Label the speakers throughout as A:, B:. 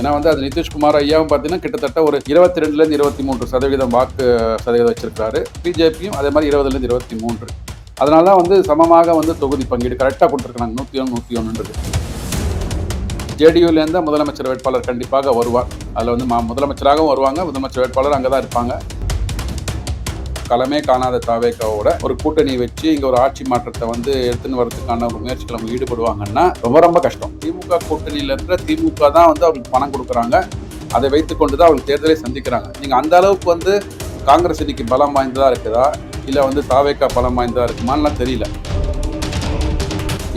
A: ஏன்னா வந்து அது நிதிஷ்குமார் ஐயாவும் பார்த்தீங்கன்னா கிட்டத்தட்ட ஒரு இருபத்தி ரெண்டுலேருந்து இருபத்தி மூன்று சதவீதம் வாக்கு சதவீதம் வச்சிருக்காரு பிஜேபியும் அதே மாதிரி இருபதுலேருந்து இருபத்தி மூன்று அதனால தான் வந்து சமமாக வந்து தொகுதி பங்கீடு கரெக்டாக கொடுத்துருக்காங்க நூற்றி ஒன்று நூற்றி ஒன்றுன்றது. ஜேடியூலேருந்து முதலமைச்சர் வேட்பாளர் கண்டிப்பாக வருவார். அதில் வந்து மா முதலமைச்சராகவும் வருவாங்க. முதலமைச்சர் வேட்பாளர் அங்கே தான் இருப்பாங்க. களமே காணாத தாவேக்காவோட ஒரு கூட்டணி வச்சு இங்க ஒரு ஆட்சி மாற்றத்தை வந்து எடுத்துன்னு வரதுக்கான ஒரு முயற்சிகள் அவங்க ஈடுபடுவாங்கன்னா ரொம்ப ரொம்ப கஷ்டம். திமுக கூட்டணியில இருக்கிற திமுக தான் வந்து அவங்களுக்கு பணம் கொடுக்குறாங்க. அதை வைத்துக்கொண்டு தான் அவங்க தேர்தலை சந்திக்கிறாங்க. நீங்க அந்த அளவுக்கு வந்து காங்கிரஸ் இன்னைக்கு பலம் வாய்ந்ததா இருக்குதா? இல்ல வந்து தாவேக்கா பலம் வாய்ந்ததா இருக்குமான்லாம் தெரியல.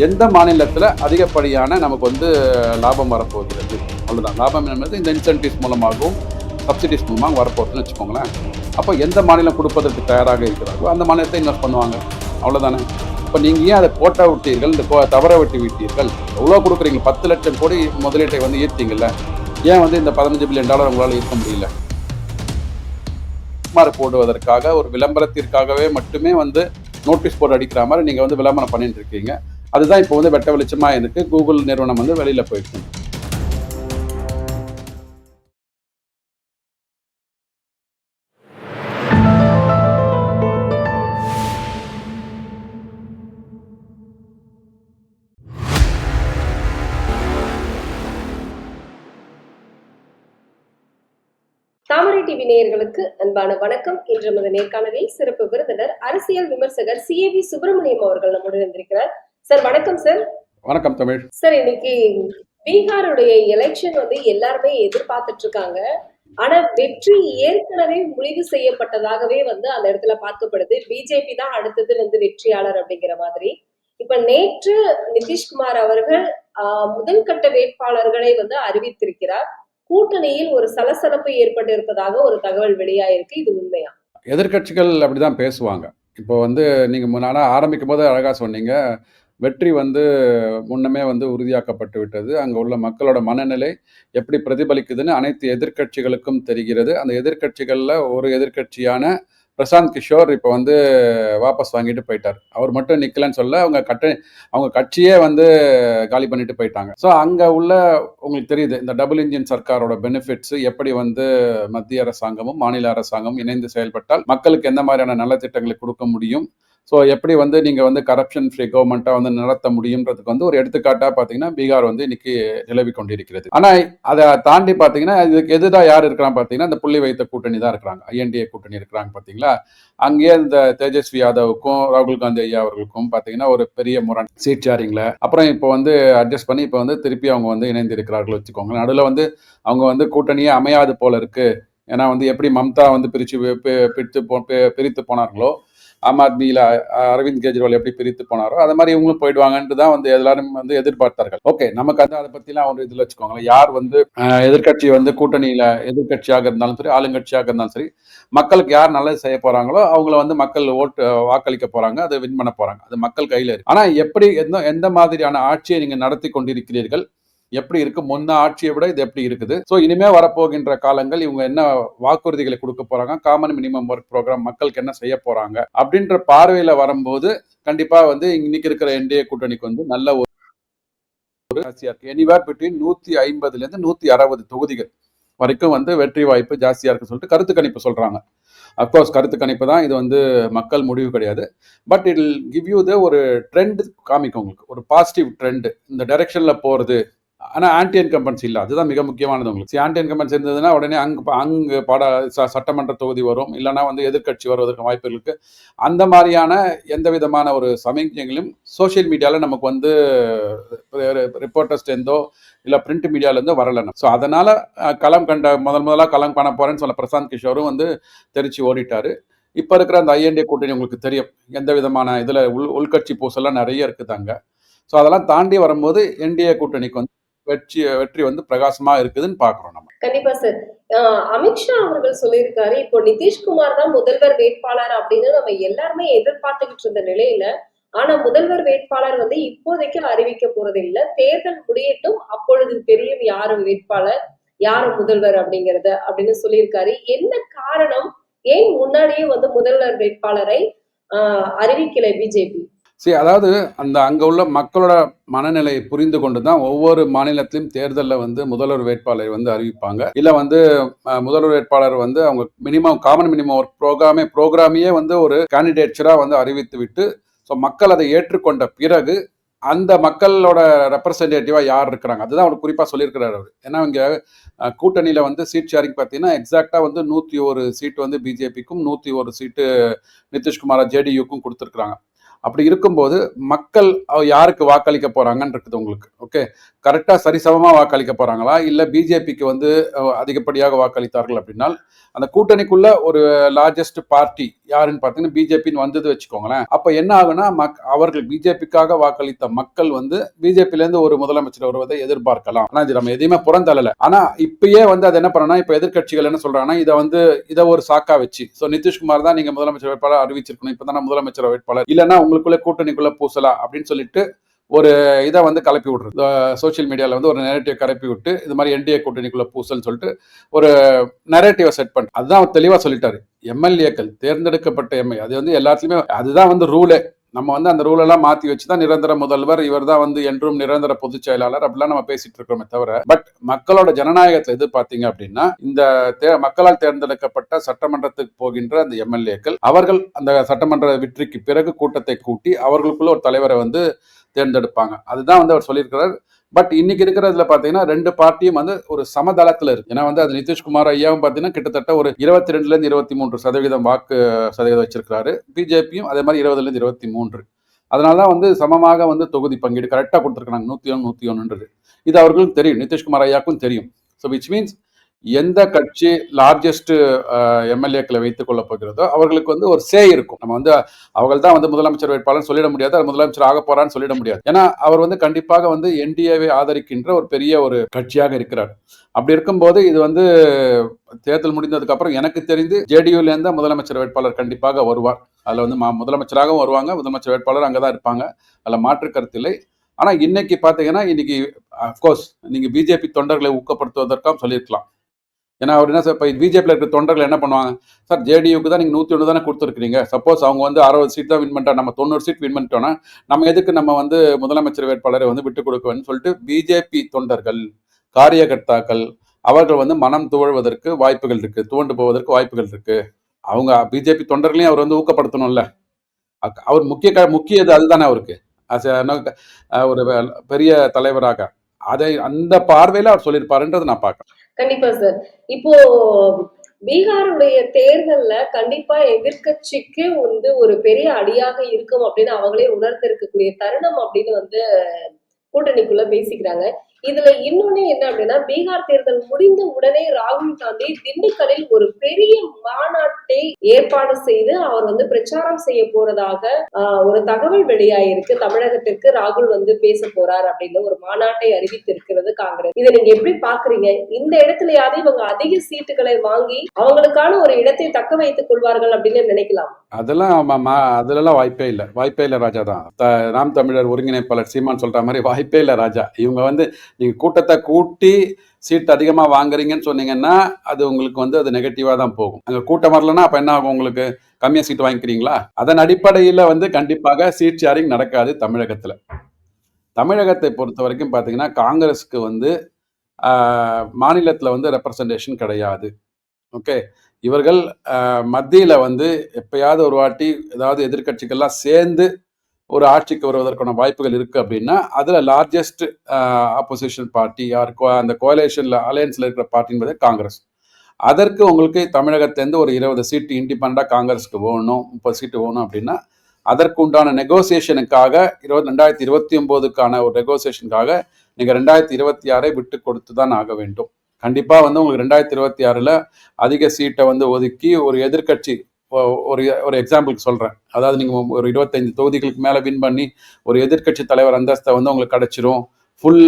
A: எந்த மாநிலத்தில் அதிகப்படியான நமக்கு வந்து லாபம் வரப்போகிறது அவ்வளோதான் லாபம் என்பது இந்த இன்சென்டிவ்ஸ் மூலமாகவும் சப்சிடிஸ் மூலமாக வரப்போகுதுன்னு வச்சுக்கோங்களேன். அப்போ எந்த மாநிலம் கொடுப்பதற்கு தயாராக இருக்கிறார்களோ அந்த மாநிலத்தை இன்வெஸ்ட் பண்ணுவாங்க. அவ்வளோதானே இப்போ நீங்கள் ஏன் அதை போட்டா விட்டீர்கள்? இந்த கோ- தவற விட்டு விட்டீர்கள்? எவ்வளோ கொடுக்குறீங்க? பத்து லட்சம் கோடி முதலீட்டை வந்து ஈர்த்தீங்கல்ல? ஏன் வந்து இந்த பதினஞ்சு பில்லியன் டாலர் உங்களால் ஈர்க்க முடியல? மார்க் போடுவதற்காக ஒரு விளம்பரத்திற்காகவே மட்டுமே வந்து நோட்டீஸ் போர்டு அடிக்கிற மாதிரி நீங்கள் வந்து விளம்பரம் பண்ணிட்டு இருக்கீங்க. அதுதான் இப்போ வந்து வெட்ட வெளிச்சமாக எனக்கு கூகுள் நிறுவனம் வந்து வெளியில் போயிருக்கு
B: டிவி நேயர்களுக்கு அன்பான வணக்கம். இன்று நமது நேர்காணலில் சிறப்பு விருந்தினர் அரசியல் விமர்சகர் சிஏவி சுப்பிரமணியம் அவர்கள் நம்முடன் இருந்திருக்கிறார் சார் வணக்கம் சார்.
A: வணக்கம் தமிழ்.
B: சார் இன்னைக்கு பீகாருடைய எலெக்ஷன் வந்து எல்லாருமே எதிர்பார்த்துட்டு இருக்காங்க. ஆனா வெற்றி ஏற்கனவே முடிவு செய்யப்பட்டதாகவே வந்து அந்த இடத்துல பார்க்கப்படுது. பிஜேபி தான் அடுத்தது வந்து வெற்றியாளர் அப்படிங்கிற மாதிரி. இப்ப நேற்று நிதிஷ்குமார் அவர்கள் முதல் கட்ட வேட்பாளர்களை வந்து அறிவித்திருக்கிறார். கூட்டணியில் ஒரு சலசலப்பு ஏற்பட்டு இருப்பதாக ஒரு தகவல் வெளியாயிருக்கு. இது உண்மையா?
A: எதிர்க்கட்சிகள் அப்படிதான் பேசுவாங்க. இப்போ வந்து நீங்கள் முன்னாடி ஆரம்பிக்கும் போது அழகாக சொன்னீங்க. வெற்றி வந்து முன்னமே வந்து உறுதியாக்கப்பட்டு விட்டது. அங்கே உள்ள மக்களோட மனநிலை எப்படி பிரதிபலிக்குதுன்னு அனைத்து எதிர்க்கட்சிகளுக்கும் தெரிகிறது. அந்த எதிர்க்கட்சிகளில் ஒரு எதிர்க்கட்சியான பிரசாந்த் கிஷோர் இப்போ வந்து வாபஸ் வாங்கிட்டு போயிட்டார். அவர் மட்டும் நிற்கலன்னு சொல்ல அவங்க கட்ட அவங்க கட்சியே வந்து காலி பண்ணிட்டு போயிட்டாங்க. ஸோ அங்கே உள்ள உங்களுக்கு தெரியுது இந்த டபுள் இன்ஜின் சர்க்காரோட பெனிஃபிட்ஸ் எப்படி வந்து மத்திய அரசாங்கமும் மாநில அரசாங்கமும் இணைந்து செயல்பட்டால் மக்களுக்கு எந்த மாதிரியான நல்ல திட்டங்களை கொடுக்க முடியும் ஸோ எப்படி வந்து நீங்கள் வந்து கரப்ஷன் ஃப்ரீ கவர்மெண்ட்டாக வந்து நடத்த முடியுன்றதுக்கு வந்து ஒரு எடுத்துக்காட்டாக பார்த்தீங்கன்னா பீகார் வந்து இன்னைக்கு நிலவி கொண்டிருக்கிறது. ஆனால் அதை தாண்டி பார்த்தீங்கன்னா இதுக்கு எதுதான் யார் இருக்கிறாங்க பார்த்தீங்கன்னா இந்த புள்ளி வைத்த கூட்டணி தான் இருக்கிறாங்க. ஐஎன்டிஏ கூட்டணி இருக்கிறாங்க பார்த்தீங்களா அங்கேயே இந்த தேஜஸ்வி யாதவுக்கும் ராகுல் காந்தி ஐயா அவர்களுக்கும் பார்த்தீங்கன்னா ஒரு பெரிய முரண். சீட் ஷேரிங்கில் அப்புறம் இப்போ வந்து அட்ஜஸ்ட் பண்ணி இப்போ வந்து திருப்பி அவங்க வந்து இணைந்து இருக்கிறார்கள் வச்சுக்கோங்க நடுவில் வந்து அவங்க வந்து கூட்டணியே அமையாது போல இருக்கு. ஏன்னா வந்து எப்படி மம்தா வந்து பிரித்து பிரித்து போ பிரித்து போனார்களோ ஆம் ஆத்மியில் அரவிந்த் கெஜ்ரிவால் எப்படி பிரித்து போனாரோ அது மாதிரி இவங்களும் போயிடுவாங்கன்ட்டு தான் வந்து எல்லாரும் வந்து எதிர்பார்த்தார்கள். ஓகே நமக்கு வந்து அதை பற்றிலாம் ஒரு இதில் வச்சுக்கோங்களேன். யார் வந்து எதிர்கட்சி எதிர்க்கட்சி வந்து கூட்டணியில் எதிர்க்கட்சியாக இருந்தாலும் சரி ஆளுங்கட்சியாக இருந்தாலும் சரி மக்களுக்கு யார் நல்லது செய்ய போறாங்களோ அவங்கள வந்து மக்கள் ஓட்டு வாக்களிக்க போறாங்க அதை வின் பண்ண போறாங்க. அது மக்கள் கையில இருக்கு. ஆனா எப்படி எந்த எந்த மாதிரியான ஆட்சியை நீங்க நடத்தி கொண்டிருக்கிறீர்கள் எப்படி இருக்கு? முன்ன ஆட்சியை விட இது எப்படி இருக்குது? ஸோ இனிமே வரப்போகின்ற காலங்கள் இவங்க என்ன வாக்குறுதிகளை கொடுக்க போறாங்க? காமன் மினிமம் ஒர்க் ப்ரோக்ராம் மக்களுக்கு என்ன செய்ய போறாங்க? அப்படின்ற பார்வையில வரும்போது கண்டிப்பா வந்து இன்னைக்கு இருக்கிற என்டிஏ கூட்டணிக்கு வந்து நல்ல ஒரு ஜாஸ்தியா இருக்கு. எனிவேர் பிட்வீன் நூத்தி ஐம்பதுல இருந்து நூத்தி அறுபது தொகுதிகள் வரைக்கும் வந்து வெற்றி வாய்ப்பு ஜாஸ்தியா இருக்கு சொல்லிட்டு கருத்து கணிப்பு சொல்றாங்க. அப்கோர்ஸ் கருத்து கணிப்பு தான். இது வந்து மக்கள் முடிவு கிடையாது. But it give you the ஒரு ட்ரெண்ட் காமிக்கும் உங்களுக்கு. ஒரு பாசிட்டிவ் ட்ரெண்ட் இந்த டைரக்ஷனில் போறது ஆனால் ஆன்டி இன்கம்பன்ஸ் இல்லை. அதுதான் மிக முக்கியமானது உங்களுக்கு. ஆன்டி இன்கம்பன்ஸ் இருந்ததுன்னா உடனே அங்கே அங்கு பாட ச- சட்டமன்ற தொகுதி வரும். இல்லைனா வந்து எதிர்க்கட்சி வருவதற்கு வாய்ப்பு இருக்குது அந்த மாதிரியான எந்த விதமான ஒரு சமிக்ஞைகளையும் சோஷியல் மீடியாவில் நமக்கு வந்து ரிப்போர்ட்டர்ஸ்லேருந்தோ இல்லை பிரிண்ட் மீடியாவிலேருந்தோ வரல ஸோ அதனால் களம் கண்ட முதல் முதலாக களம் காண போகிறேன்னு சொல்ல பிரசாந்த் கிஷோரும் வந்து தெரிச்சு ஓடிட்டார். இப்போ இருக்கிற அந்த ஐஎன்டிஏ கூட்டணி உங்களுக்கு தெரியும். எந்த விதமான இதில் உள் உள்கட்சி பூசெல்லாம் நிறைய இருக்குது அங்கே ஸோ அதெல்லாம் தாண்டி வரும்போது என்டிஏ கூட்டணிக்கு வந்து வெற்றி வெற்றி வந்து பிரகாசமா இருக்குதுன்னு பாக்குறோம் நம்ம.
B: கண்டிப்பா சார். ஆஹ் அமித்ஷா அவர்கள் சொல்லியிருக்காரு இப்போ நிதிஷ்குமார் தான் முதல்வர் வேட்பாளர் அப்படின்னு நம்ம எல்லாருமே எதிர்பார்த்துக்கிட்டு இருந்த நிலையில ஆனா முதல்வர் வேட்பாளர் வந்து இப்போதைக்கு அறிவிக்க போறது இல்ல தேர்தல் முடியட்டும் அப்பொழுது தெரியும் யாரு வேட்பாளர் யாரு முதல்வர் அப்படிங்கறத அப்படின்னு சொல்லியிருக்காரு. என்ன காரணம்? ஏன் முன்னாடியே வந்து முதல்வர் வேட்பாளரை ஆஹ் அறிவிக்கல பிஜேபி?
A: சரி அதாவது அந்த அங்கே உள்ள மக்களோட மனநிலையை புரிந்து கொண்டு தான் ஒவ்வொரு மாநிலத்திலும் தேர்தலில் வந்து முதல்வர் வேட்பாளர் வந்து அறிவிப்பாங்க. இல்லை வந்து முதல்வர் வேட்பாளர் வந்து அவங்க மினிமம் காமன் மினிமம் ஒரு ப்ரோக்ராமே ப்ரோக்ராமையே வந்து ஒரு கேண்டிடேட்ஸராக வந்து அறிவித்து விட்டு ஸோ மக்கள் அதை ஏற்றுக்கொண்ட பிறகு அந்த மக்களோட ரெப்ரசன்டேட்டிவாக யார் இருக்கிறாங்க? அதுதான் அவர் குறிப்பாக சொல்லியிருக்கிறார் அவர். ஏன்னா இங்கே கூட்டணியில் வந்து சீட் ஷேரிங் பார்த்தீங்கன்னா எக்ஸாக்டாக வந்து நூற்றி ஒரு சீட் வந்து பிஜேபிக்கும் நூற்றி ஒரு சீட்டு நிதிஷ்குமார் ஜேடியுக்கும் கொடுத்துருக்குறாங்க. அப்படி இருக்கும்போது மக்கள் யாருக்கு வாக்களிக்க போகிறாங்கன்னு இருக்குது உங்களுக்கு ஓகே கரெக்டாக சரிசமமாக வாக்களிக்க போறாங்களா? இல்லை பிஜேபிக்கு வந்து அதிகப்படியாக வாக்களித்தார்கள் அப்படின்னால் அந்த கூட்டணிக்குள்ள ஒரு லார்ஜஸ்ட் பார்ட்டி யாருன்னு பார்த்தீங்கன்னா பிஜேபின்னு வந்தது வச்சுக்கோங்களேன். அப்போ என்ன ஆகுனா மக் அவர்கள் பிஜேபிக்காக வாக்களித்த மக்கள் வந்து பிஜேபிலேருந்து ஒரு முதலமைச்சர் வருவதை எதிர்பார்க்கலாம். ஆனால் இது நம்ம எதையுமே புறந்தள்ளல. ஆனால் இப்பயே வந்து அது என்ன பண்ணனா இப்போ எதிர்க்கட்சிகள் என்ன சொல்றாங்கன்னா இதை வந்து இதை ஒரு சாக்கா வச்சு. ஸோ நிதிஷ்குமார் தான் நீங்கள் முதலமைச்சர் வேட்பாளர் அறிவிச்சிருக்கணும். இப்போ தானே முதலமைச்சர் வேட்பாளர். இல்லைன்னா உங்களுக்குள்ள கூட்டணிக்குள்ள பூசலாம் அப்படின்னு சொல்லிட்டு ஒரு இதை வந்து கலப்பி விட்றது. சோஷியல் மீடியாவில் வந்து ஒரு நெரேட்டிவ் கலப்பி விட்டு இது மாதிரி என்டிஏ கூட்டணிக்குள்ள பூசல்னு சொல்லிட்டு ஒரு நெரேட்டிவை செட் பண்ண அதுதான் அவர் தெளிவாக சொல்லிட்டாரு எம்எல்ஏக்கள் தேர்ந்தெடுக்கப்பட்ட எம்எல்ஏ அது வந்து எல்லாத்துலேயுமே அதுதான் வந்து ரூலே நம்ம வந்து அந்த ரூலெல்லாம் மாற்றி வச்சு தான் நிரந்தர முதல்வர் இவர் தான் வந்து என்றும் நிரந்தர பொதுச் செயலாளர் அப்படிலாம் நம்ம பேசிட்டு இருக்கிறோமே தவிர பட் மக்களோட ஜனநாயகத்தை எது பார்த்தீங்க அப்படின்னா இந்த தே- மக்களால் தேர்ந்தெடுக்கப்பட்ட சட்டமன்றத்துக்கு போகின்ற அந்த எம்எல்ஏக்கள் அவர்கள் அந்த சட்டமன்ற வெற்றிக்கு பிறகு கூட்டத்தை கூட்டி அவர்களுக்குள்ள ஒரு தலைவரை வந்து தேர்ந்தெடுப்பாங்க. அதுதான் வந்து அவர் சொல்லியிருக்கிறார். பட் இன்னைக்கு இருக்கிறதுல பாத்தீங்கன்னா ரெண்டு பார்ட்டியும் வந்து ஒரு சமதளத்துல இருக்கு. ஏன்னா வந்து அது நிதிஷ்குமார் ஐயாவும் பாத்தீங்கன்னா கிட்டத்தட்ட ஒரு இருபத்தி ரெண்டுல இருந்து இருபத்தி மூன்று சதவீதம் வாக்கு சதவீதம் வச்சிருக்காரு பிஜேபியும் அதே மாதிரி இருபதுல இருந்து இருபத்தி மூன்று அதனாலதான் வந்து சமமாக வந்து தொகுதி பங்கீடு கரெக்டாக கொடுத்துருக்காங்க நூற்றி ஒன்று நூற்றி ஒன்றுன்றது. இது அவர்களுக்கும் தெரியும். நிதிஷ்குமார் ஐயாக்கும் தெரியும். ஸோ விச் மீன்ஸ் எந்த கட்சி லார்ஜஸ்ட் எம்எல்ஏக்களை வைத்துக் கொள்ளப் போகிறதோ அவர்களுக்கு வந்து ஒரு சே இருக்கும். நம்ம வந்து அவர்கள் தான் வந்து முதலமைச்சர் வேட்பாளர் சொல்லிட முடியாது அது முதலமைச்சர் ஆக போறான்னு சொல்லிட முடியாது. ஏன்னா அவர் வந்து கண்டிப்பாக வந்து என்டிஏவை ஆதரிக்கின்ற ஒரு பெரிய ஒரு கட்சியாக இருக்கிறார். அப்படி இருக்கும்போது இது வந்து தேர்தல் முடிந்ததுக்கு அப்புறம் எனக்கு தெரிந்து ஜேடியூல இருந்து முதலமைச்சர் வேட்பாளர் கண்டிப்பாக வருவார். அதுல வந்து மா- முதலமைச்சராகவும் வருவாங்க முதலமைச்சர் வேட்பாளர் அங்கதான் இருப்பாங்க. அதுல மாற்று கருத்தில்லை ஆனா இன்னைக்கு பாத்தீங்கன்னா இன்னைக்கு அப்கோர்ஸ் நீங்க பிஜேபி தொண்டர்களை ஊக்கப்படுத்துவதற்காக சொல்லியிருக்கலாம். ஏன்னா அவர் என்ன சார் இப்போ பிஜேபியில் இருக்கிற தொண்டர்கள் என்ன பண்ணுவாங்க? சார் ஜேடியூக்கு தான் நீங்கள் நூற்றி ஒன்று தானே கொடுத்துருக்கீங்க சப்போஸ் அவங்க வந்து அறுபது சீட் தான் வின் பண்ணிட்டா நம்ம தொண்ணூறு சீட் வின் பண்ணிட்டோன்னா நம்ம எதுக்கு நம்ம வந்து முதலமைச்சர் வேட்பாளரை வந்து விட்டு கொடுக்கணும்னு சொல்லிட்டு பிஜேபி தொண்டர்கள் காரியகர்த்தாக்கள் அவர்கள் வந்து மனம் துவழ்வதற்கு வாய்ப்புகள் இருக்குது துவண்டு போவதற்கு வாய்ப்புகள் இருக்குது அவங்க பிஜேபி தொண்டர்களையும் அவர் வந்து ஊக்கப்படுத்தணும்ல. அக்- அவர் முக்கிய க- முக்கிய இது அதுதானே அவருக்கு. ஒரு பெரிய தலைவராக. அதை அந்த பார்வையில் அவர் சொல்லியிருப்பாருன்றது நான் பார்க்கறேன்.
B: கண்டிப்பா சார் இப்போ பீகாருடைய தேர்தல்ல கண்டிப்பா எதிர்க்கட்சிக்கு வந்து ஒரு பெரிய அடியாக இருக்கும் அப்படின்னு அவங்களே உணர்ந்திருக்கக்கூடிய தருணம் அப்படின்னு வந்து கூட்டணிக்குள்ள பேசிக்கிறாங்க. இதுல இன்னொன்னு என்ன அப்படின்னா பீகார் தேர்தல் முடிந்த உடனே ராகுல் காந்தி திண்டுக்கலில் ஒரு பெரிய மாநாட்டை ஏற்பாடு செய்து அவர் வந்து பிரச்சாரம் செய்ய போறதாக ஆஹ், ஒரு தகவல் வெளியாயிருக்கு. தமிழகத்திற்கு ராகுல் வந்து பேச போறார் அப்படின்னு ஒரு மாநாட்டை அறிவித்திருக்கிறது காங்கிரஸ். இதை நீங்க எப்படி பாக்குறீங்க? இந்த இடத்துலயாவது இவங்க அதிக சீட்டுகளை வாங்கி அவங்களுக்கான ஒரு இடத்தை தக்க வைத்துக் கொள்வார்கள் அப்படின்னு நினைக்கலாம்.
A: அதெல்லாம் அதுலலாம் வாய்ப்பே இல்லை. வாய்ப்பே இல்லை ராஜா தான். த- நாம் தமிழர் ஒருங்கிணைப்பாளர் சீமான் சொல்ற மாதிரி வாய்ப்பே இல்லை ராஜா. இவங்க வந்து நீங்கள் கூட்டத்தை கூட்டி சீட் அதிகமாக வாங்குறீங்கன்னு சொன்னீங்கன்னா அது உங்களுக்கு வந்து அது நெகட்டிவாக தான் போகும். அங்கே கூட்டம் வரலன்னா அப்போ என்ன ஆகும் உங்களுக்கு? கம்மியாக சீட் வாங்கிக்கிறீங்களா? அதன் அடிப்படையில் வந்து கண்டிப்பாக சீட் ஷேரிங் நடக்காது தமிழகத்தில். தமிழகத்தை பொறுத்த வரைக்கும் பார்த்தீங்கன்னா காங்கிரஸ்க்கு வந்து மாநிலத்தில் வந்து ரெப்ரசன்டேஷன் கிடையாது. ஓகே? இவர்கள் மத்தியில் வந்து எப்பயாவது ஒரு வாட்டி ஏதாவது எதிர்க்கட்சிகள்லாம் சேர்ந்து ஒரு ஆட்சிக்கு வருவதற்கான வாய்ப்புகள் இருக்கு அப்படின்னா அதுல லார்ஜஸ்ட் ஆப்போசிஷன் பார்ட்டி யார் கோ- அந்த கோலேஷன்ல அலையன்ஸ்ல இருக்கிற பார்ட்டி என்பது காங்கிரஸ். அதற்கு உங்களுக்கு தமிழகத்திலேருந்து ஒரு இருபது சீட்டு இண்டிபெண்டாக காங்கிரஸ்க்கு வேணும் முப்பது சீட்டு வேணும் அப்படின்னா அதற்கு உண்டான நெகோசியேஷனுக்காக இருபது ரெண்டாயிரத்தி இருபத்தி ஒம்போதுக்கான ஒரு நெகோசியேஷனுக்காக நீங்கள் ரெண்டாயிரத்தி இருபத்தி ஆறை விட்டு கொடுத்து தான் ஆக வேண்டும். கண்டிப்பாக வந்து உங்களுக்கு ரெண்டாயிரத்தி இருபத்தி ஆறில் அதிக சீட்டை வந்து ஒதுக்கி ஒரு எதிர்க்கட்சி ஒரு ஒரு எக்ஸாம்பிளுக்கு சொல்கிறேன் அதாவது நீங்கள் ஒரு இருபத்தஞ்சு தொகுதிகளுக்கு மேலே வின் பண்ணி ஒரு எதிர்க்கட்சி தலைவர் அந்தஸ்தை வந்து உங்களுக்கு கிடச்சிரும். ஃபுல்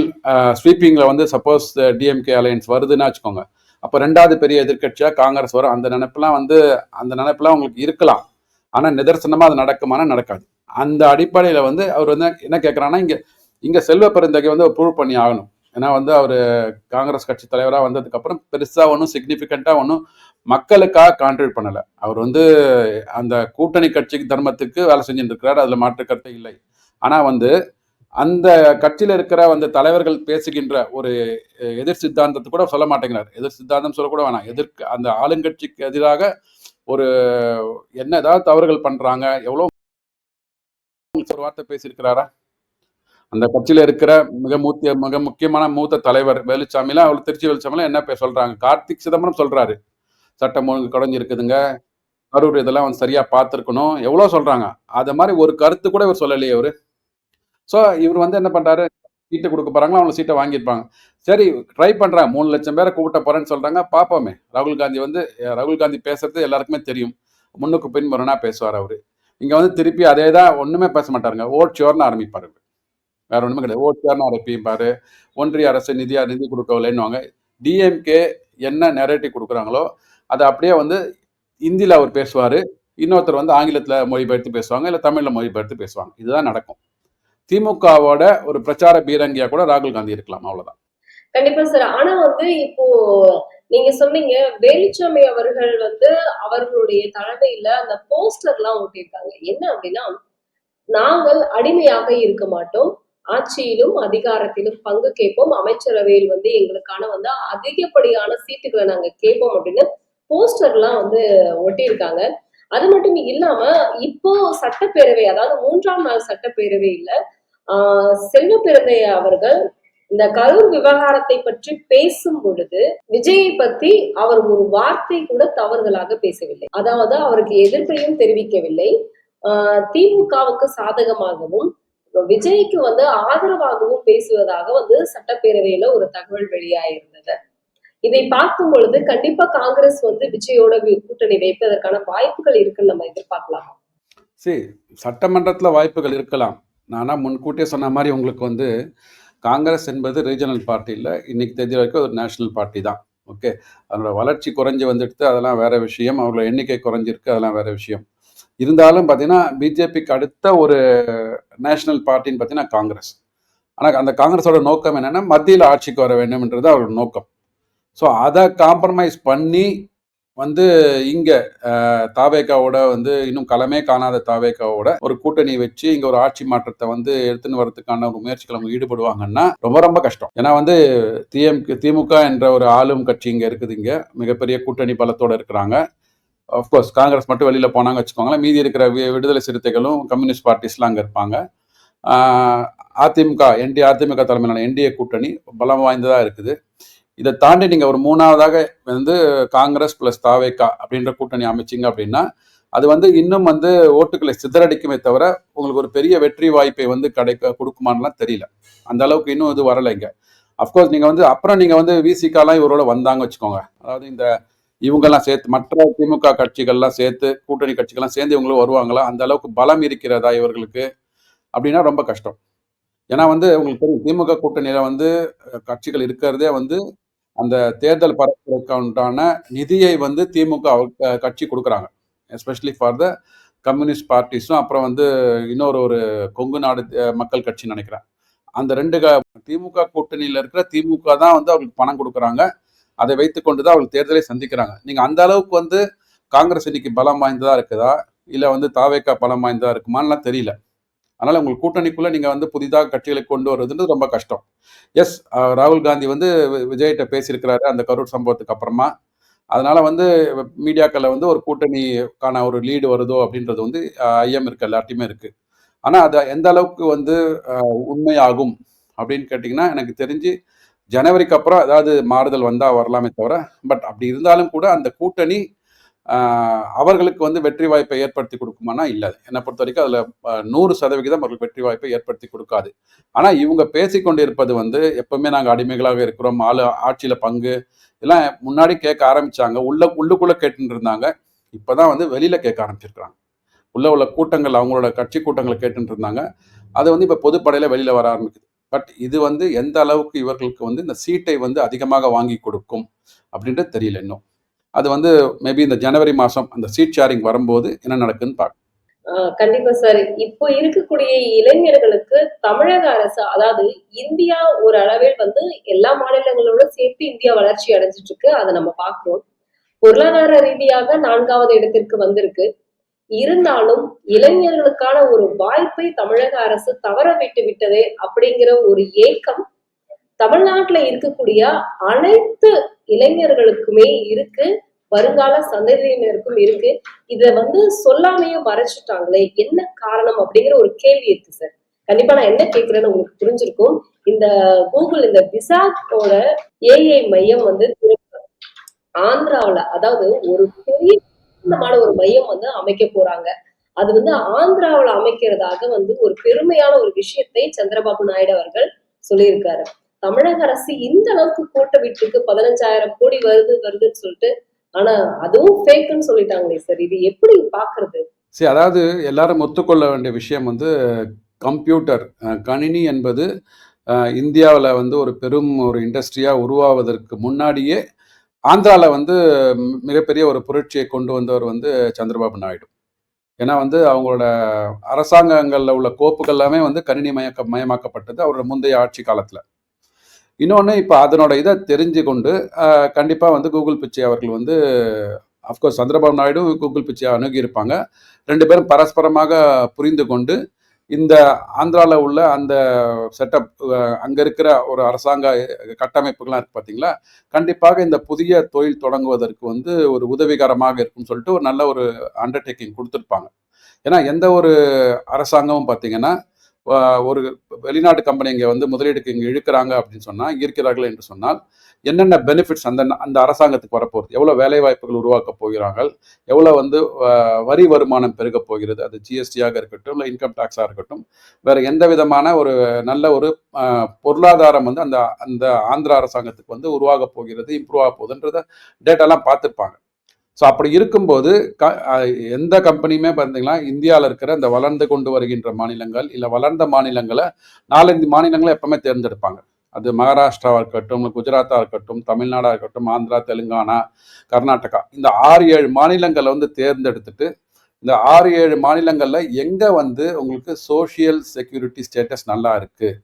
A: ஸ்வீப்பிங்கில் வந்து சப்போஸ் டிஎம்கே அலையன்ஸ் வருதுன்னு வச்சுக்கோங்க. அப்போ ரெண்டாவது பெரிய எதிர்க்கட்சியாக காங்கிரஸ் வரும். அந்த நினைப்பெல்லாம் வந்து அந்த நினைப்பெல்லாம் உங்களுக்கு இருக்கலாம். ஆனால் நிதர்சனமாக அது நடக்குமானா நடக்காது. அந்த அடிப்படையில் வந்து அவர் வந்து என்ன கேட்குறாங்கன்னா இங்கே இங்கே செல்வ பெருந்தகை வந்து ப்ரூவ் பண்ணி ஆகணும். ஏன்னா வந்து அவர் காங்கிரஸ் கட்சி தலைவராக வந்ததுக்கப்புறம் பெருசாக ஒன்றும் சிக்னிஃபிகண்ட்டாக ஒன்றும் மக்களுக்காக கான்ட்ரிபியூட் பண்ணலை. அவர் வந்து அந்த கூட்டணி கட்சி தர்மத்துக்கு வேலை செஞ்சுட்டு இருக்கிறார் அதில் மாற்று கருத்து இல்லை. ஆனால் வந்து அந்த கட்சியில் இருக்கிற அந்த தலைவர்கள் பேசுகின்ற ஒரு எதிர் சித்தாந்தத்தை கூட சொல்ல மாட்டேங்கிறார். எதிர் சித்தாந்தம் சொல்லக்கூட வேணாம். எதிர்க்கு அந்த ஆளுங்கட்சிக்கு எதிராக ஒரு என்ன ஏதாவது தவறுகள் பண்றாங்க? எவ்வளோ ஒரு வார்த்தை பேசியிருக்கிறாரா? அந்த கட்சியில இருக்கிற மிக மூத்த மிக முக்கியமான மூத்த தலைவர் வேலுச்சாமிலாம் அவர் திருச்சி வேலுச்சாமிலாம் என்ன பே- சொல்றாங்க? கார்த்திக் சிதம்பரம் சொல்றாரு. சட்டம் ஒழுங்கு கடைஞ்சிருக்குதுங்க. கரூர் இதெல்லாம் வந்து சரியா பார்த்துருக்கணும். எவ்வளோ சொல்றாங்க? அது மாதிரி ஒரு கருத்து கூட இவர் சொல்லலையே இவர். ஸோ இவர் வந்து என்ன பண்றாரு? சீட்டு கொடுக்க போறாங்களோ அவங்க சீட்டை வாங்கியிருப்பாங்க. சரி ட்ரை பண்றாங்க மூணு லட்சம் பேரை கூப்பிட்ட போறேன்னு சொல்றாங்க. பார்ப்போமே. ராகுல் காந்தி வந்து ராகுல் காந்தி பேசுறது எல்லாருக்குமே தெரியும். முன்னுக்கு பின் முரணா பேசுவார் அவரு. இங்க வந்து திருப்பி அதே தான் ஒண்ணுமே பேச மாட்டாருங்க. ஓட் ஷோர்னு ஆரம்பிப்பாரு வேற ஒண்ணுமே கிடையாது. ஓட் ஷோர்னு ஆரம்பிப்பாரு ஒன்றிய அரசு நிதியா நிதி கொடுக்கவில்லைன்னுவாங்க. டிஎம்கே என்ன நேரட்டி கொடுக்குறாங்களோ அதை அப்படியே வந்து இந்தியில் அவர் பேசுவார் இன்னொருத்தர் வந்து ஆங்கிலத்தில் மொழிபெயர்த்து பேசுவாங்க இல்லை தமிழில் மொழிபெயர்த்து பேசுவாங்க. இதுதான் நடக்கும். திமுகவோட ஒரு பிரச்சார பீரங்கியா கூட ராகுல் காந்தி இருக்கலாம் அவ்வளவுதான்.
B: கண்டிப்பா சார். ஆனா வந்து இப்போ நீங்க சொன்னீங்க வேலுச்சாமி அவர்கள் வந்து அவர்களுடைய தலைமையில அந்த போஸ்டர் எல்லாம் ஓட்டியிருக்காங்க என்ன அப்படின்னா நாங்கள் அடிமையாக இருக்க மாட்டோம். ஆட்சியிலும் அதிகாரத்திலும் பங்கு கேட்போம். அமைச்சரவையில் வந்து எங்களுக்கான வந்து அதிகப்படியான சீட்டுகளை நாங்க கேட்போம் அப்படின்னு போஸ்டர்லாம் வந்து ஒட்டியிருக்காங்க. அது மட்டும் இல்லாம இப்போ சட்டப்பேரவை அதாவது மூன்றாம் நாள் சட்டப்பேரவையில ஆஹ் செல்வ பிறந்தைய அவர்கள் இந்த கரூர் விவகாரத்தை பற்றி பேசும் பொழுது விஜயை பத்தி அவர் ஒரு வார்த்தை கூட தவறுதலாக பேசவில்லை. அதாவது அவருக்கு எதிர்ப்பையும் தெரிவிக்கவில்லை. ஆஹ் திமுகவுக்கு சாதகமாகவும் விஜய்க்கு வந்து ஆதரவாகவும் பேசுவதாக வந்து சட்டப்பேரவையில ஒரு தகவல் வெளியாயிருந்தது. இதை பார்க்கும் பொழுது கண்டிப்பா காங்கிரஸ் வந்து விஜயோட கூட்டணி வைப்பதற்கான வாய்ப்புகள் இருக்குன்னு நம்ம எதிர்பார்க்கலாம்?
A: சரி சட்டமன்றத்தில் வாய்ப்புகள் இருக்கலாம். நானா முன்கூட்டியே சொன்ன மாதிரி உங்களுக்கு வந்து காங்கிரஸ் என்பது ரீஜனல் பார்ட்டி இல்லை இன்னைக்கு தெரிஞ்ச வரைக்கும் ஒரு நேஷனல் பார்ட்டி தான். ஓகே? அதனோட வளர்ச்சி குறைஞ்சி வந்துடுத்து அதெல்லாம் வேற விஷயம். அவங்களோட எண்ணிக்கை குறைஞ்சிருக்கு அதெல்லாம் வேற விஷயம். இருந்தாலும் பார்த்தீங்கன்னா பிஜேபிக்கு அடுத்த ஒரு நேஷனல் பார்ட்டின்னு பார்த்தீங்கன்னா காங்கிரஸ். ஆனால் அந்த காங்கிரஸோட நோக்கம் என்னன்னா மத்தியில் ஆட்சிக்கு வர வேண்டும் என்றது அவரோட நோக்கம். ஸோ அதை காம்ப்ரமைஸ் பண்ணி வந்து இங்க தாவேக்காவோட வந்து இன்னும் களமே காணாத தாவேக்காவோட ஒரு கூட்டணி வச்சு இங்க ஒரு ஆட்சி மாற்றத்தை வந்து எடுத்துன்னு வரதுக்கான ஒரு முயற்சிகள் அவங்க ஈடுபடுவாங்கன்னா ரொம்ப ரொம்ப கஷ்டம். ஏன்னா வந்து திஎம் திமுக என்ற ஒரு ஆளும் கட்சி இங்க இருக்குது இங்க. மிகப்பெரிய கூட்டணி பலத்தோட இருக்கிறாங்க. அஃப்கோர்ஸ் காங்கிரஸ் மட்டும் வெளியில போனாங்க வச்சுக்கோங்களேன். மீதி இருக்கிற வி- விடுதலை சிறுத்தைகளும் கம்யூனிஸ்ட் பார்ட்டிஸ்லாம் அங்க இருப்பாங்க. அதிமுக என்டி அதிமுக தலைமையிலான என்டிஏ கூட்டணி பலம் வாய்ந்ததாக இருக்குது. இதை தாண்டி நீங்கள் ஒரு மூணாவதாக வந்து காங்கிரஸ் பிளஸ் தாவேக்கா அப்படின்ற கூட்டணி அமைச்சிங்க அப்படின்னா அது வந்து இன்னும் வந்து ஓட்டுகளை சிதறடிக்குமே தவிர உங்களுக்கு ஒரு பெரிய வெற்றி வாய்ப்பை வந்து கிடைக்க கொடுக்குமான்லாம் தெரியல. அந்த அளவுக்கு இன்னும் இது வரலைங்க அஃப்கோர்ஸ் நீங்க வந்து அப்புறம் நீங்க வந்து விசிகாலாம் இவரோட வந்தாங்க வச்சுக்கோங்க. அதாவது இந்த இவங்கெல்லாம் சேர்த்து மற்ற திமுக கட்சிகள்லாம் சேர்த்து கூட்டணி கட்சிகள்லாம் சேர்ந்து இவங்களும் வருவாங்களா? அந்த அளவுக்கு பலம் இருக்கிறதா இவர்களுக்கு? அப்படின்னா ரொம்ப கஷ்டம். ஏன்னா வந்து உங்களுக்கு தெரியும் திமுக கூட்டணியில் வந்து கட்சிகள் இருக்கிறதே வந்து அந்த தேர்தல் பரப்புரைக்கான நிதியை வந்து திமுக கட்சி கொடுக்குறாங்க. எஸ்பெஷலி ஃபார் த கம்யூனிஸ்ட் பார்ட்டிஸும் அப்புறம் வந்து இன்னொரு ஒரு கொங்கு நாடு மக்கள் கட்சி நினைக்கிறேன். அந்த ரெண்டு க- திமுக கூட்டணியில் இருக்கிற திமுக தான் வந்து அவங்களுக்கு பணம் கொடுக்குறாங்க. அதை வைத்துக்கொண்டு தான் அவங்க தேர்தலை சந்திக்கிறாங்க. நீங்கள் அந்த அளவுக்கு வந்து காங்கிரஸ் இன்னைக்கு பலம் வாய்ந்ததாக இருக்குதா? இல்லை வந்து தாவேக்கா பலம் வாய்ந்ததாக இருக்குமான்லாம் தெரியல. அதனால உங்களுக்கு கூட்டணிக்குள்ள நீங்க வந்து புதிதாக கட்சிகளை கொண்டு வர்றதுன்றது ரொம்ப கஷ்டம். எஸ் ராகுல் காந்தி வந்து விஜய்கிட்ட பேசியிருக்கிறாரு அந்த கரூர் சம்பவத்துக்கு அப்புறமா. அதனால வந்து மீடியாக்களில் வந்து ஒரு கூட்டணிக்கான ஒரு லீடு வருதோ அப்படின்றது வந்து ஐயம் இருக்கு எல்லார்ட்டையுமே இருக்கு. ஆனா அது எந்த அளவுக்கு வந்து உண்மையாகும் அப்படின்னு கேட்டிங்கன்னா எனக்கு தெரிஞ்சு ஜனவரிக்கு அப்புறம் ஏதாவது மாறுதல் வந்தால் வரலாமே தவிர பட் அப்படி இருந்தாலும் கூட அந்த கூட்டணி அவர்களுக்கு வந்து வெற்றி வாய்ப்பை ஏற்படுத்தி கொடுக்குமானா இல்லை. என்னை பொறுத்த வரைக்கும் அதில் நூறு சதவிகிதம் அவர்களுக்கு வெற்றி வாய்ப்பை ஏற்படுத்தி கொடுக்காது. ஆனால் இவங்க பேசிக்கொண்டிருப்பது வந்து எப்பவுமே நாங்கள் அடிமைகளாக இருக்கிறோம். ஆளு ஆட்சியில் பங்கு எல்லாம் முன்னாடி கேட்க ஆரம்பிச்சாங்க. உள்ள உள்ளுக்குள்ளே கேட்டுட்டு இருந்தாங்க. இப்போ தான் வந்து வெளியில் கேட்க ஆரம்பிச்சிருக்கிறாங்க. உள்ள உள்ள கூட்டங்கள் அவங்களோட கட்சி கூட்டங்களை கேட்டுட்டு இருந்தாங்க. அது வந்து இப்போ பொதுப்படையில் வெளியில் வர ஆரம்பிக்குது. பட் இது வந்து எந்த அளவுக்கு இவர்களுக்கு வந்து இந்த சீட்டை வந்து அதிகமாக வாங்கி கொடுக்கும் அப்படின்றது தெரியல இன்னும். அது வந்து மேபி இந்த ஜனவரி மாதம் அந்த சீட் ஷேரிங் வரும்போது என்ன நடக்குன்னு பார்க்கலாம்
B: கண்டிப்பா சார். இப்போ இருக்கக்கூடிய இளைஞர்களுக்கு தமிழக அரசு அதாவது இந்தியா ஒரு அளவில் வந்து எல்லா மாநிலங்களோட சேர்த்து இந்தியா வளர்ச்சி அடைஞ்சிட்டு இருக்கு. அதை நம்ம பார்க்கிறோம். பொருளாதார ரீதியாக நான்காவது இடத்திற்கு வந்திருக்கு. இருந்தாலும் இளைஞர்களுக்கான ஒரு வாய்ப்பை தமிழக அரசு தவற விட்டு விட்டதே அப்படிங்கிற ஒரு ஏக்கம் தமிழ்நாட்டுல இருக்கக்கூடிய அனைத்து இளைஞர்களுக்குமே இருக்கு. வருங்கால சந்ததியினருக்கும் இருக்கு. இத வந்து சொல்லாமையே மறைச்சிட்டாங்களே என்ன காரணம்? அப்படிங்கிற ஒரு கேள்வி இருக்கு சார். கண்டிப்பா நான் என்ன கேட்கிறேன்னு உங்களுக்கு புரிஞ்சிருக்கும். இந்த கூகுள் இந்த விசாக்கோட ஏஐ மையம் வந்து ஆந்திராவுல அதாவது ஒரு பெரிய ஒரு மையம் வந்து அமைக்க போறாங்க. அது வந்து ஆந்திராவுல அமைக்கிறதாக வந்து ஒரு பெருமையான ஒரு விஷயத்தை சந்திரபாபு நாயுடு அவர்கள் சொல்லியிருக்காரு. தமிழக அரசு இந்த அளவுக்கு கூட்ட வீட்டுக்கு பதினஞ்சாயிரம் கோடி வருது வருதுன்னு சொல்லிட்டு. ஆனா அதுவும் ஃபேக்குன்னு சொல்லிட்டாங்களே சார். இது எப்படி பார்க்கறது?
A: சரி அதாவது எல்லாரும் ஒத்துக்கொள்ள வேண்டிய விஷயம் வந்து கம்ப்யூட்டர் கணினி என்பது இந்தியாவில் வந்து ஒரு பெரும் ஒரு இண்டஸ்ட்ரியாக உருவாவதற்கு முன்னாடியே ஆந்திராவில் வந்து மிகப்பெரிய ஒரு புரட்சியை கொண்டு வந்தவர் வந்து சந்திரபாபு நாயுடு. ஏன்னா வந்து அவங்களோட அரசாங்கங்களில் உள்ள கோப்புகள் எல்லாமே வந்து கணினி மயக்க மயமாக்கப்பட்டது அவரோட முந்தைய ஆட்சி காலத்தில் இன்னொன்று இப்போ அதனோட இதை தெரிஞ்சு கொண்டு கண்டிப்பாக வந்து கூகுள் பிச்சை அவர்கள் வந்து அஃப்கோர்ஸ் சந்திரபாபு நாயுடு கூகுள் பிச்சை அணுகியிருப்பாங்க. ரெண்டு பேரும் பரஸ்பரமாக புரிந்து கொண்டு இந்த ஆந்திராவில் உள்ள அந்த செட்டப் அங்கே இருக்கிற ஒரு அரசாங்க கட்டமைப்புகள்லாம் இருக்கு பார்த்தீங்களா? கண்டிப்பாக இந்த புதிய தொழில் தொடங்குவதற்கு வந்து ஒரு உதவிகரமாக இருக்கும்னு சொல்லிட்டு ஒரு நல்ல ஒரு அண்டர்டேக்கிங் கொடுத்துருப்பாங்க ஏன்னா எந்த ஒரு அரசாங்கமும் பார்த்தீங்கன்னா, ஒரு வெளிநாட்டு கம்பெனி இங்கே வந்து முதலீடுக்கு இங்கே இழுக்கிறாங்க அப்படின்னு சொன்னால் ஈர்க்கிறார்கள் என்று சொன்னால், என்னென்ன பெனிஃபிட்ஸ் அந்த அந்த அரசாங்கத்துக்கு வரப்போகுது? வேலை வேலைவாய்ப்புகள் உருவாக்கப் போகிறார்கள்? எவ்வளோ வந்து வரி வருமானம் பெருகப் போகிறது? அது ஜிஎஸ்டியாக இருக்கட்டும், இல்லை இன்கம் டேக்ஸாக இருக்கட்டும். வேறு எந்த விதமான ஒரு நல்ல ஒரு பொருளாதாரம் வந்து அந்த அந்த ஆந்திரா அரசாங்கத்துக்கு வந்து உருவாகப் போகிறது, இம்ப்ரூவ் ஆக போகுதுன்றத டேட்டாலாம் பார்த்துருப்பாங்க ஸோ அப்படி இருக்கும்போது க எந்த கம்பெனியுமே பார்த்தீங்கன்னா, இந்தியாவில் இருக்கிற இந்த வளர்ந்து கொண்டு வருகின்ற மாநிலங்கள், இல்லை வளர்ந்த மாநிலங்களை நாலஞ்சு மாநிலங்களை எப்பவுமே தேர்ந்தெடுப்பாங்க. அது மகாராஷ்டிராவாக இருக்கட்டும், குஜராத்தாக இருக்கட்டும், தமிழ்நாடாக இருக்கட்டும், ஆந்திரா, தெலுங்கானா, கர்நாடகா. இந்த ஆறு ஏழு மாநிலங்களை வந்து தேர்ந்தெடுத்துட்டு, இந்த ஆறு ஏழு மாநிலங்களில் எங்கே வந்து உங்களுக்கு சோஷியல் செக்யூரிட்டி ஸ்டேட்டஸ் நல்லா இருக்குது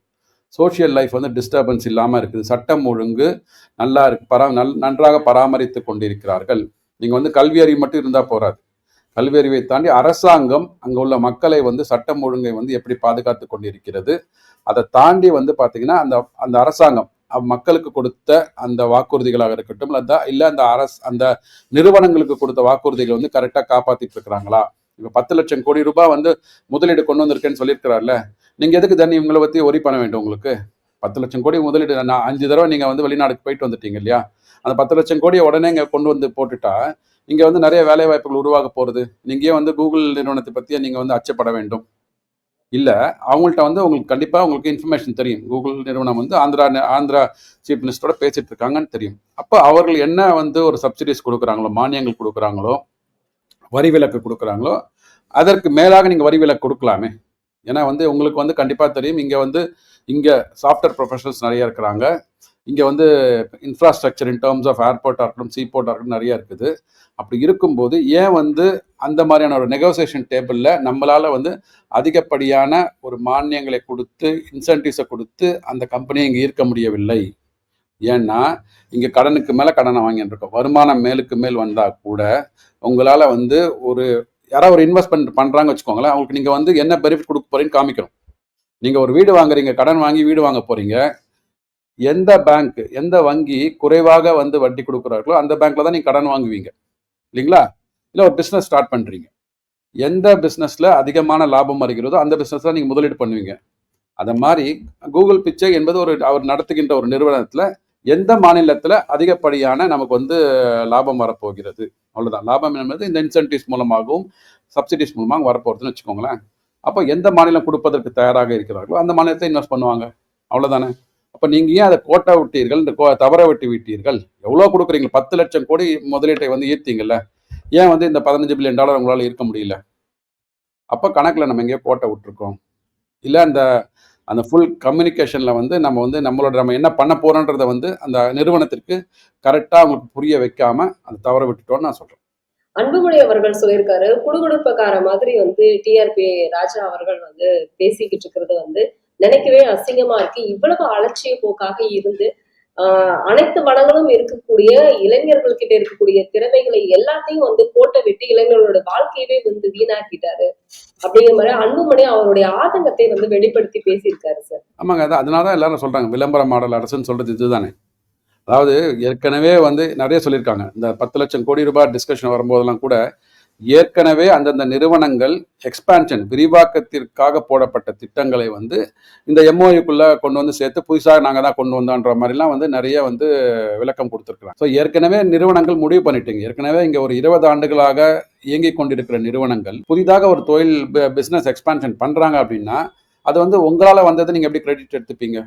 A: சோஷியல் லைஃப் வந்து டிஸ்டர்பன்ஸ் இல்லாமல் இருக்குது. சட்டம் ஒழுங்கு நல்லா இருக்கு. பரா நல் நன்றாக பராமரித்துக் கொண்டிருக்கிறார்கள். நீங்கள் வந்து கல்வி அறிவு மட்டும் இருந்தால் போகாது கல்வி அறிவை தாண்டி அரசாங்கம் அங்கே உள்ள மக்களை வந்து சட்டம் ஒழுங்கை வந்து எப்படி பாதுகாத்து கொண்டிருக்கிறது? அதை தாண்டி வந்து பார்த்தீங்கன்னா, அந்த அந்த அரசாங்கம் மக்களுக்கு கொடுத்த அந்த வாக்குறுதிகளாக இருக்கட்டும், இல்லை இல்லை அந்த அரசு அந்த நிறுவனங்களுக்கு கொடுத்த வாக்குறுதிகளை வந்து கரெக்டாக காப்பாற்றிட்டு இருக்கிறாங்களா? இப்போ பத்து லட்சம் கோடி ரூபாய் வந்து முதலீடு கொண்டு வந்திருக்கேன்னு சொல்லியிருக்கிறார்ல. நீங்கள் எதுக்கு தண்ணி இவங்களை பற்றி ஒரி பண்ண வேண்டும் உங்களுக்கு? பத்து லட்சம் கோடி முதலீடு நான் அஞ்சு தடவை நீங்கள் வந்து வெளிநாடுக்கு போயிட்டு வந்துட்டீங்க இல்லையா? அந்த 10,00,000 கோடிய உடனே இங்கே கொண்டு வந்து போட்டுட்டா, இங்கே வந்து நிறைய வேலை வாய்ப்புகள் உருவாகப் போகிறது நீங்கள் வந்து கூகுள் நிறுவனத்தை பற்றியே நீங்கள் வந்து அச்சப்பட வேண்டும்? இல்லை அவங்கள்ட்ட வந்து உங்களுக்கு கண்டிப்பாக உங்களுக்கு இன்ஃபர்மேஷன் தெரியும். கூகுள் நிறுவனம் வந்து ஆந்திரா ஆந்திரா சீஃப் மினிஸ்டரோட பேசிட்டு இருக்காங்கன்னு தெரியும். அப்போ அவர்கள் என்ன வந்து ஒரு சப்சிடிஸ் கொடுக்குறாங்களோ மானியங்கள் கொடுக்குறாங்களோ வரி விலக்கு கொடுக்குறாங்களோ அதற்கு மேலாக நீங்கள் வரி விலக்கு கொடுக்கலாமே ஏன்னா வந்து உங்களுக்கு வந்து கண்டிப்பாக தெரியும். இங்கே வந்து இங்கே சாஃப்ட்வேர் ப்ரொஃபஷனல்ஸ் நிறைய இருக்கிறாங்க. இங்கே வந்து இன்ஃப்ராஸ்ட்ரக்சர் இன் டேர்ம்ஸ் ஆஃப் ஏர்போர்ட்டாக இருக்கட்டும், சீபோர்ட்டாக இருக்கட்டும் நிறையா இருக்குது. அப்படி இருக்கும்போது ஏன் வந்து அந்த மாதிரியான ஒரு நெகோசியேஷன் டேபிளில் நம்மளால வந்து அதிகப்படியான ஒரு மானியங்களை கொடுத்து இன்சென்டிவ்ஸை கொடுத்து அந்த கம்பெனியை இங்கே ஈர்க்க முடியவில்லை? ஏன்னா, இங்கே கடனுக்கு மேலே கடனை வாங்கிட்டு இருக்கோம். வருமானம் மேலுக்கு மேல் வந்தால் கூட, உங்களால் வந்து ஒரு யாராவது ஒரு இன்வெஸ்ட்மெண்ட் பண்ணுறாங்க வச்சுக்கோங்களேன். அவங்களுக்கு நீங்கள் வந்து என்ன பெனிஃபிட் கொடுக்க போறீங்கன்னு காமிக்கணும். நீங்கள் ஒரு வீடு வாங்குறீங்க, கடன் வாங்கி வீடு வாங்க போறீங்க. எந்த பேங்க், எந்த வங்கி குறைவாக வந்து வட்டி கொடுக்குறார்களோ அந்த பேங்க்ல தான் நீங்க கடன் வாங்குவீங்க. இல்லைங்களா இல்லை ஒரு பிஸ்னஸ் ஸ்டார்ட் பண்றீங்க. எந்த பிஸ்னஸில் அதிகமான லாபம் வருகிறதோ, அந்த பிசினஸ்ல நீங்க முதலீடு பண்ணுவீங்க. அதை மாதிரி கூகுள் பிச்சை என்பது ஒரு அவர் நடத்துகின்ற ஒரு நிறுவனத்துல எந்த மாநிலத்தில் அதிகப்படியான நமக்கு வந்து லாபம் வரப்போகிறது? அவ்வளோதான் லாபம் என்பது இந்த இன்சென்டிவ்ஸ் மூலமாகவும், சப்சிடிஸ் மூலமாகவும் வரப்போகிறதுன்னு வச்சுக்கோங்களேன். அப்போ எந்த மாநிலம் கொடுப்பதற்கு தயாராக இருக்கிறார்களோ, அந்த மாநிலத்தை இன்வெஸ்ட் பண்ணுவாங்க. அவ்வளோதானே அப்போ நீங்க ஏன் அதை கோட்டை விட்டீர்கள்? இந்த கோ தவற விட்டு விட்டீர்கள். எவ்வளோ கொடுக்குறீங்க பத்து லட்சம் கோடி முதலீட்டை வந்து ஈர்த்தீங்கல்ல. ஏன் வந்து இந்த $15 பில்லியன் டாலர் உங்களால் இருக்க முடியல? அப்போ கணக்கில் நம்ம எங்கேயோ கோட்டை விட்டுருக்கோம். இல்லை அந்த அந்த ஃபுல் கம்யூனிகேஷன்ல வந்து நம்ம வந்து நம்மளோட நம்ம என்ன பண்ண போறோம்ன்றத வந்து அந்த நிறுவனத்திற்கு கரெக்டாக அவங்களுக்கு புரிய வைக்காம, அதை தவற விட்டுட்டோம்னு நான் சொல்றேன்.
B: அன்புமணி அவர்கள் சொல்லியிருக்காரு குடுகுடுப்பக்கார மாதிரி வந்து டிஆர்பி ராஜா அவர்கள் வந்து பேசிக்கிட்டு இருக்கிறது வந்து நினைக்கவே அசிங்கமா இருக்கு. இவ்வளவு அலட்சிய போக்காக இருந்து ஆஹ் அனைத்து வளங்களும் இருக்கக்கூடிய இளைஞர்கள் கிட்ட இருக்கக்கூடிய திறமைகளை எல்லாத்தையும் வந்து கோட்டை விட்டு இளைஞர்களோட வாழ்க்கையவே வந்து வீணாக்கிட்டாரு. அப்படிங்கிற மாதிரி அன்புமணி அவருடைய ஆதங்கத்தை வந்து வெளிப்படுத்தி பேசியிருக்காரு சார்.
A: ஆமாங்க அதான் எல்லாரும் சொல்றாங்க. விளம்பர மாடல் அரசுன்னு சொல்றது இதுதானே. அதாவது ஏற்கனவே வந்து நிறைய சொல்லியிருக்காங்க. இந்த பத்து லட்சம் கோடி ரூபாய் டிஸ்கஷன் வரும்போதெல்லாம் கூட ஏற்கனவே அந்தந்த நிறுவனங்கள் எக்ஸ்பான்ஷன் விரிவாக்கத்திற்காக போடப்பட்ட திட்டங்களை வந்து இந்த எம்ஓயுக்குள்ளே கொண்டு வந்து சேர்த்து புதுசாக நாங்கள் தான் கொண்டு வந்தோன்ற மாதிரிலாம் வந்து நிறைய வந்து விளக்கம் கொடுத்துருக்குறாங்க. ஸோ ஏற்கனவே நிறுவனங்கள் முடிவு பண்ணிட்டீங்க. ஏற்கனவே இங்கே ஒரு இருபது ஆண்டுகளாக இயங்கிக் கொண்டிருக்கிற நிறுவனங்கள் புதிதாக ஒரு தொழில் பிஸ்னஸ் எக்ஸ்பான்ஷன் பண்ணுறாங்க அப்படின்னா அது வந்து உங்களால் வந்தது நீங்கள் எப்படி கிரெடிட் எடுத்துப்பீங்க?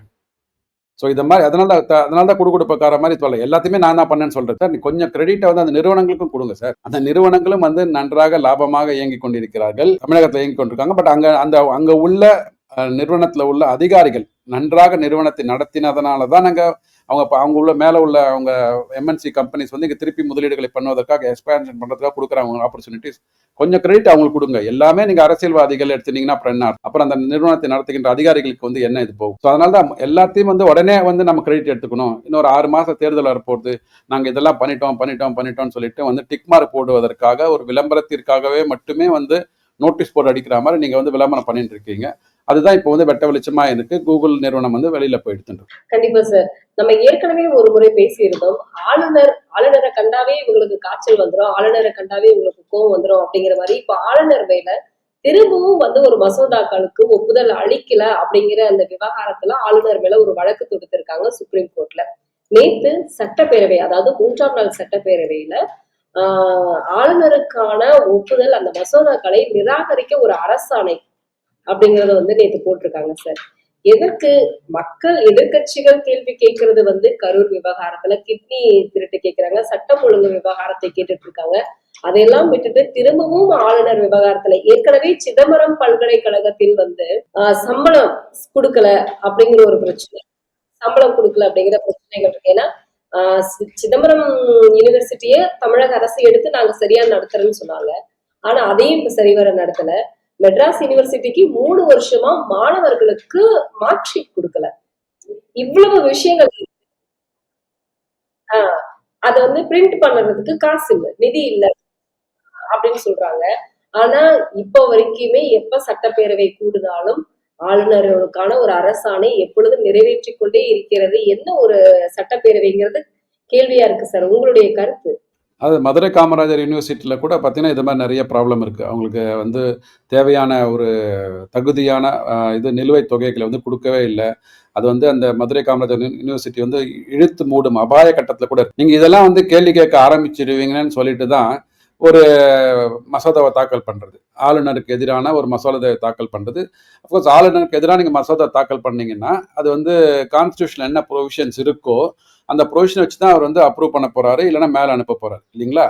A: ஸோ இந்த மாதிரி அதனால தான் அதனால தான் குடுகுடுப்பக்கார மாதிரி சொல்ல எல்லாத்தையுமே நான் தான் பண்ணேன்னு சொல்கிறேன் சார் நீ கொஞ்சம் கிரெடிட்டை வந்து அந்த நிறுவனங்களுக்கும் கொடுங்க சார். அந்த நிறுவனங்களும் வந்து நன்றாக லாபமாக இயங்கி கொண்டிருக்கிறார்கள். தமிழகத்தில் இயங்கி கொண்டிருக்காங்க. பட் அங்கே அந்த அங்கே உள்ள நிறுவனத்தில் உள்ள அதிகாரிகள் நன்றாக நிறுவனத்தை நடத்தினதுனால தான் நாங்கள் அவங்க இப்போ அவங்க உள்ள மேலே உள்ள அவங்க எம்என்சி கம்பெனிஸ் வந்து இங்கே திருப்பி முதலீடுகளை பண்ணுவதற்காக எக்ஸ்பேன்ஷன் பண்ணுறதுக்காக கொடுக்குறாங்க ஆப்பர்ச்சுனிட்டிஸ் கொஞ்சம் கிரெடிட் அவங்களுக்கு கொடுங்க. எல்லாமே நீங்கள் அரசியல்வாதிகள் எடுத்துனீங்கன்னா அப்புறம் என்ன அப்புறம் அந்த நிறுவனத்தை நடத்துகின்ற அதிகாரிகளுக்கு வந்து என்ன இது போகும்? ஸோ அதனால தான் எல்லாத்தையும் வந்து உடனே வந்து நம்ம கிரெடிட் எடுத்துக்கணும். இன்னொரு ஆறு மாதம் தேர்தல் வரப்போகுது. நாங்கள் இதெல்லாம் பண்ணிட்டோம் பண்ணிட்டோம் பண்ணிட்டோம்னு சொல்லிட்டு வந்து டிக் மார்க் போடுவதற்காக ஒரு விளம்பரத்திற்காகவே மட்டுமே வந்து நோட்டீஸ் போர்டு அடிக்கிற மாதிரி நீங்கள் வந்து விளம்பரம் பண்ணிட்டு இருக்கீங்க. அதுதான் இப்போ வந்து வெட்ட வெளிச்சமா இருக்கு. கூகுள் நிறுவனம் வந்து வெளியில போய்
B: கண்டிப்பா சார். நம்ம ஏற்கனவே ஒரு முறை பேசியிருந்தோம். ஆளுநர் ஆளுநரை கண்டாவே இவங்களுக்கு காய்ச்சல் வந்துடும் ஆளுநரை கண்டாவே இவங்களுக்கு கோவம் வந்துடும் அப்படிங்கிற மாதிரி இப்போ ஆளுநர் வேலை திரும்பவும் வந்து ஒரு மசோதாக்களுக்கு ஒப்புதல் அளிக்கல அப்படிங்கிற அந்த விவகாரத்துல ஆளுநர் மேல ஒரு வழக்கு தொடுத்திருக்காங்க சுப்ரீம் கோர்ட்ல. நேத்து சட்டப்பேரவை அதாவது மூன்றாம் நாள் சட்டப்பேரவையில ஆளுநருக்கான ஒப்புதல் அந்த மசோதாக்களை நிராகரிக்க ஒரு அரசாணை அப்படிங்கறத வந்து நேற்று போட்டிருக்காங்க சார். எதற்கு மக்கள் எதிர்க்கட்சிகள் கேள்வி கேட்கறது வந்து கரூர் விவகாரத்துல? கிட்னி திருட்டு கேட்கிறாங்க சட்டம் ஒழுங்கு விவகாரத்தை கேட்டுட்டு இருக்காங்க அதையெல்லாம் விட்டுட்டு திரும்பவும் ஆளுநர் விவகாரத்துல ஏற்கனவே சிதம்பரம் பல்கலைக்கழகத்தில் வந்து சம்பளம் கொடுக்கல அப்படிங்கிற ஒரு பிரச்சனை. சம்பளம் கொடுக்கல அப்படிங்கிற பிரச்சனைகள் இருக்கு. ஏன்னா சிதம்பரம் யூனிவர்சிட்டியே தமிழக அரசு எடுத்து நாங்க சரியா நடத்துறேன்னு சொன்னாங்க. ஆனா அதையும் இப்ப சரிவர நடத்தல. மெட்ராஸ் யூனிவர்சிட்டிக்கு மூணு வருஷமா மாணவர்களுக்கு மார்க் ஷீட் கொடுக்கல. இவ்வளவு விஷயங்கள் ஆஹ் அத வந்து பிரிண்ட் பண்ணுறதுக்கு காசு இல்லை நிதி இல்ல அப்படின்னு சொல்றாங்க. ஆனா இப்ப வரைக்குமே எப்ப சட்டப்பேரவை கூடுனாலும் ஆளுநர்களுக்கான ஒரு அரசாணை எப்பொழுதும் நிறைவேற்றிக் கொண்டே இருக்கிறது. என்ன ஒரு சட்டப்பேரவைங்கிறது? கேள்வியா இருக்கு சார். உங்களுடைய கருத்து?
A: அது மதுரை காமராஜர் யூனிவர்சிட்டியில் கூட பார்த்தீங்கன்னா இது மாதிரி நிறைய ப்ராப்ளம் இருக்குது அவங்களுக்கு வந்து தேவையான ஒரு தகுதியான இது நிலுவைத் தொகைகளை வந்து கொடுக்கவே இல்லை. அது வந்து அந்த மதுரை காமராஜர் யூனிவர்சிட்டி வந்து இழுத்து மூடும் அபாய கட்டத்தில் கூட நீங்கள் இதெல்லாம் வந்து கேள்வி கேட்க ஆரம்பிச்சிடுவீங்கன்னு சொல்லிட்டு தான் ஒரு மசோதாவை தாக்கல் பண்ணுறது ஆளுநருக்கு எதிரான ஒரு மசோதாவை தாக்கல் பண்ணுறது அஃப்கோர்ஸ் ஆளுநருக்கு எதிராக நீங்கள் மசோதா தாக்கல் பண்ணீங்கன்னா அது வந்து கான்ஸ்டியூஷனில் என்ன ப்ரொவிஷன்ஸ் இருக்கோ அந்த ப்ரொவிஷனை வச்சு தான் அவர் வந்து அப்ரூவ் பண்ண போறாரு இல்லைன்னா மேலே அனுப்ப போறாரு இல்லைங்களா?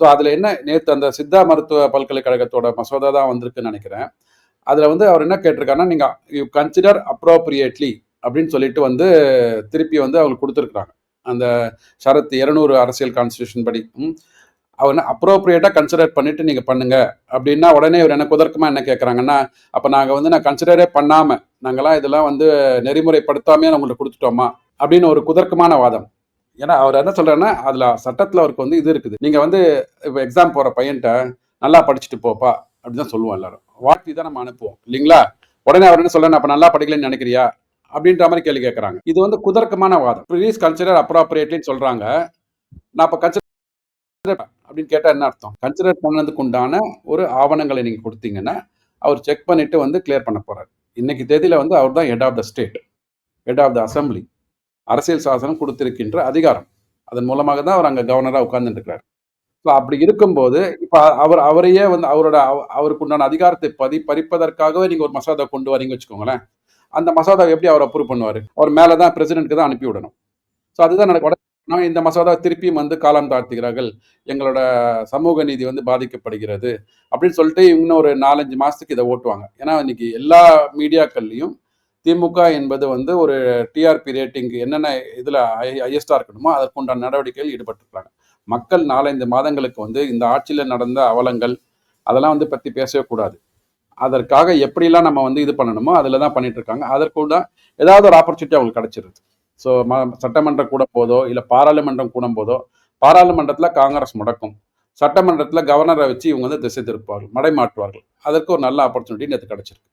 A: ஸோ அதில் என்ன நேற்று அந்த சித்தா மருத்துவ பல்கலைக்கழகத்தோட மசோதா தான் வந்திருக்குன்னு நினைக்கிறேன். அதில் வந்து அவர் என்ன கேட்டிருக்காருன்னா நீங்கள் யூ கன்சிடர் அப்ரோப்ரியேட்லி அப்படின்னு சொல்லிட்டு வந்து திருப்பி வந்து அவங்களுக்கு கொடுத்துருக்குறாங்க. அந்த சரத் இருநூறு அரசியல் கான்ஸ்டியூஷன் படி. அவர் என்ன அப்ரோப்ரியேட்டாக கன்சிடர் பண்ணிட்டு நீங்கள் பண்ணுங்க. அப்படின்னா உடனே இவர் என்ன குதர்க்கமாக என்ன கேட்குறாங்கன்னா அப்போ நாங்கள் வந்து நான் கன்சிடரே பண்ணாமல் நாங்களாம் இதெல்லாம் வந்து நெறிமுறைப்படுத்தாமே உங்களுக்கு கொடுத்துட்டோமா? அப்படின்னு ஒரு குதர்க்கமான வாதம். ஏன்னா அவர் என்ன சொல்றாருன்னா அதில் சட்டத்தில் அவருக்கு வந்து இது இருக்குது. நீங்கள் வந்து இப்போ எக்ஸாம் போகிற பையன்ட்ட நல்லா படிச்சுட்டு போப்பா அப்படின்னு தான் சொல்லுவோம் எல்லாரும். வாழ்த்தி தான் நம்ம அனுப்புவோம் இல்லைங்களா? உடனே அவர் என்ன சொல்றாரு அப்போ நல்லா படிக்கலன்னு நினைக்கிறியா? அப்படின்ற மாதிரி கேள்வி கேட்குறாங்க இது வந்து குதர்க்கமான வாதம். ப்ளீஸ் கன்சிடர் அப்ராப்ரியேட்லின்னு சொல்கிறாங்க நான் இப்போ கன்சிடர் அப்படின்னு கேட்டால் என்ன அர்த்தம்? கன்சிடர் பண்ணதுக்கு உண்டான ஒரு ஆவணங்களை நீங்கள் கொடுத்தீங்கன்னா அவர் செக் பண்ணிட்டு வந்து கிளியர் பண்ண போறாரு. இன்னைக்கு தேதியில வந்து அவர் தான் head of the state head of the assembly அரசியல் சாசனம் கொடுத்திருக்கின்ற அதிகாரம். அதன் மூலமாக தான் அவர் அங்கே கவர்னராக உட்கார்ந்துட்டு இருக்கிறார் ஸோ அப்படி இருக்கும்போது இப்போ அவர் அவரையே வந்து அவரோட அவ- அவருக்கு உண்டான அதிகாரத்தை பதி பறிப்பதற்காகவே நீங்கள் ஒரு மசோதா கொண்டு வரீங்க வச்சுக்கோங்களேன். அந்த மசோதாவை எப்படி அவர் அப்ரூவ் பண்ணுவார்? அவர் மேலே தான் பிரசிடென்ட்க்கு தான் அனுப்பி விடணும். ஸோ அதுதான் நடக்க இந்த மசோதா திருப்பியும் வந்து காலம் தாழ்த்துகிறார்கள். எங்களோட சமூக நீதி வந்து பாதிக்கப்படுகிறது. அப்படின்னு சொல்லிட்டு இன்னும் ஒரு நாலஞ்சு மாசத்துக்கு இதை ஓட்டுவாங்க. ஏன்னா இன்னைக்கு எல்லா மீடியாக்கள்லையும் திமுக என்பது வந்து ஒரு டிஆர்பி ரேட்டிங் என்னென்ன இதில் ஹையஸ்டாக இருக்கணுமோ அதற்குண்டான நடவடிக்கைகள் ஈடுபட்டிருக்காங்க மக்கள் நாலஞ்சு மாதங்களுக்கு வந்து இந்த ஆட்சியில் நடந்த அவலங்கள் அதெல்லாம் வந்து பற்றி பேசவே கூடாது. அதற்காக எப்படிலாம் நம்ம வந்து இது பண்ணணுமோ அதில் தான் பண்ணிட்டு இருக்காங்க. அதற்குள்ள ஏதாவது ஒரு ஆப்பர்ச்சுனிட்டி அவங்களுக்கு கிடைச்சிருது. ஸோ ம சட்டமன்றம் கூட போதோ இல்லை பாராளுமன்றம் கூடும் போதோ பாராளுமன்றத்தில் காங்கிரஸ் முடக்கும். சட்டமன்றத்தில் கவர்னரை வச்சு இவங்க வந்து திசை திருப்பார்கள் மடை மாற்றுவார்கள். அதற்கு ஒரு நல்ல ஆப்பர்ச்சுனிட்டி நேற்று கிடைச்சிருக்கு.